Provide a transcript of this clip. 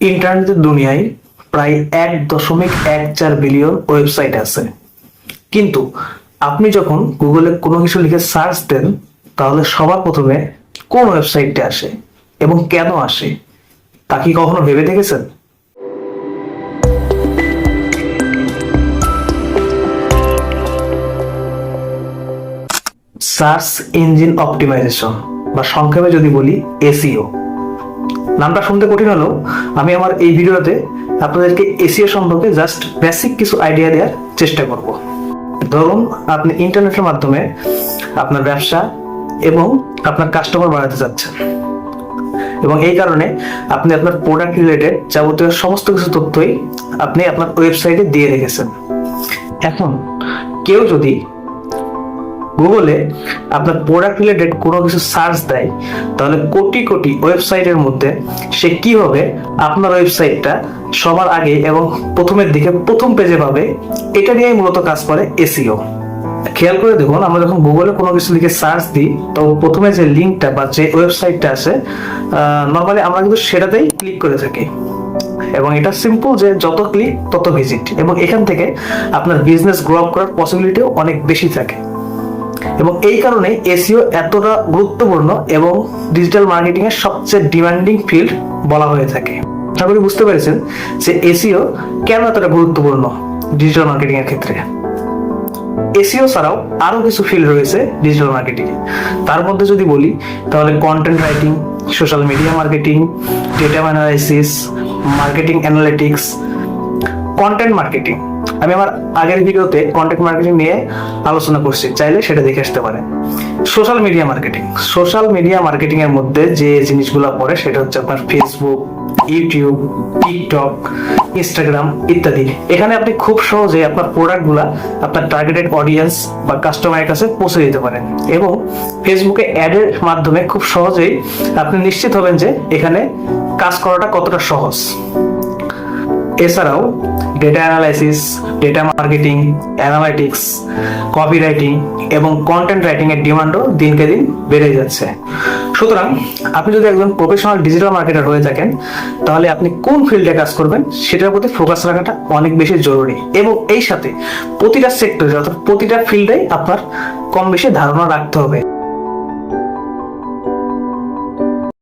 ইন্টারনেটের দুনিয়ায় প্রায় এক দশমিক এক চার বিলিয়ন ওয়েবসাইট আছে। কিন্তু আপনি যখন গুগলে কোনো কিছু লিখে সার্চ দেন, তাহলে সবার প্রথমে কোন ওয়েবসাইটটা আসে এবং কেন আসে, তা কি কখনো ভেবে দেখেছেন? সার্চ ইঞ্জিন অপটিমাইজেশন, বা সংক্ষেপে যদি বলি এসইও। নামটা শুনতে কঠিন হলেও আমি আমার এই ভিডিওতে আপনাদেরকে এসিও সম্পর্কে জাস্ট বেসিক কিছু আইডিয়া দেওয়ার চেষ্টা করব। ধরুন আপনি ইন্টারনেটের মাধ্যমে আপনার ব্যবসা এবং আপনার কাস্টমার বাড়াতে চাচ্ছেন। এবং এই কারণে আপনি আপনার প্রোডাক্ট রিলেটেড যাবতীয় সমস্ত কিছু তথ্যই আপনি আপনার ওয়েবসাইটে দিয়ে রেখেছেন। এখন কেউ যদি গুগলে আপনার প্রোডাক্ট রিলেটেড কোনো কিছু সার্চ দেয়, তাহলে কোটি কোটি ওয়েবসাইটের মধ্যে সে কীভাবে আপনার ওয়েবসাইটটা সবার আগে এবং প্রথমের দিকে প্রথম পেজে পাবে। এটা নিয়েই মূলত কাজ করে এসিও খেয়াল করে দেখুন, আমরা যখন গুগলে কোনো কিছু লিখে সার্চ দিই তো প্রথমে যে লিঙ্কটা বা যে ওয়েবসাইটটা আছে নর্মালি আমরা কিন্তু সেটাতেই ক্লিক করে থাকি। এবং এটা সিম্পল যে যত ক্লিক তত ভিজিট এবং এখান থেকে আপনার বিজনেস গ্রো আপ করার পসিবিলিটিও অনেক বেশি থাকে। এবং এই কারণে এসিও এতটা গুরুত্বপূর্ণ এবং ডিজিটাল মার্কেটিং এর সবচেয়ে ডিমান্ডিং ফিল্ড বলা হয়ে থাকে। আশা করি বুঝতে পেরেছেন যে এসিও কেন এতটা গুরুত্বপূর্ণ ডিজিটাল মার্কেটিং এর ক্ষেত্রে। এসিও ছাড়াও আরও কিছু ফিল্ড রয়েছে ডিজিটাল মার্কেটিং তার মধ্যে যদি বলি, তাহলে content writing social media marketing data analysis marketing analytics content marketing আমি আমার আগের ভিডিওতে কন্টেন্ট মার্কেটিং নিয়ে আলোচনা করছি, চাইলে সেটা দেখে আসতে পারেন। Social media marketing social media marketing এর মধ্যে যে জিনিসগুলো পড়ে, সেটা হচ্ছে আপনার ফেসবুক ইউটিউব টিকটক ইনস্টাগ্রাম ইত্যাদি। এখানে আপনি খুব সহজে আপনার প্রোডাক্টগুলা আপনার টার্গেটেড অডিয়েন্স বা কাস্টমারের কাছে পৌঁছে দিতে পারেন। এবং ফেসবুকে অ্যাডের মাধ্যমে খুব সহজেই আপনি নিশ্চিত হবেন যে এখানে কাজ করাটা কতটা সহজ। এছাড়াও data analysis data marketing analytics copy writing এবং কন্টেন্ট রাইটিং এর ডিমান্ডও দিনকে দিন বেড়ে যাচ্ছে। সুতরাং আপনি যদি একজন প্রফেশনাল ডিজিটাল মার্কেটার হয়ে থাকেন, তাহলে আপনি কোন ফিল্ডে কাজ করবেন সেটার প্রতি ফোকাস রাখাটা অনেক বেশি জরুরি এবং এই সাথে প্রতিটা সেক্টরে অর্থাৎ প্রতিটা ফিল্ডেই আপনার কম বেশি ধারণা রাখতে হবে।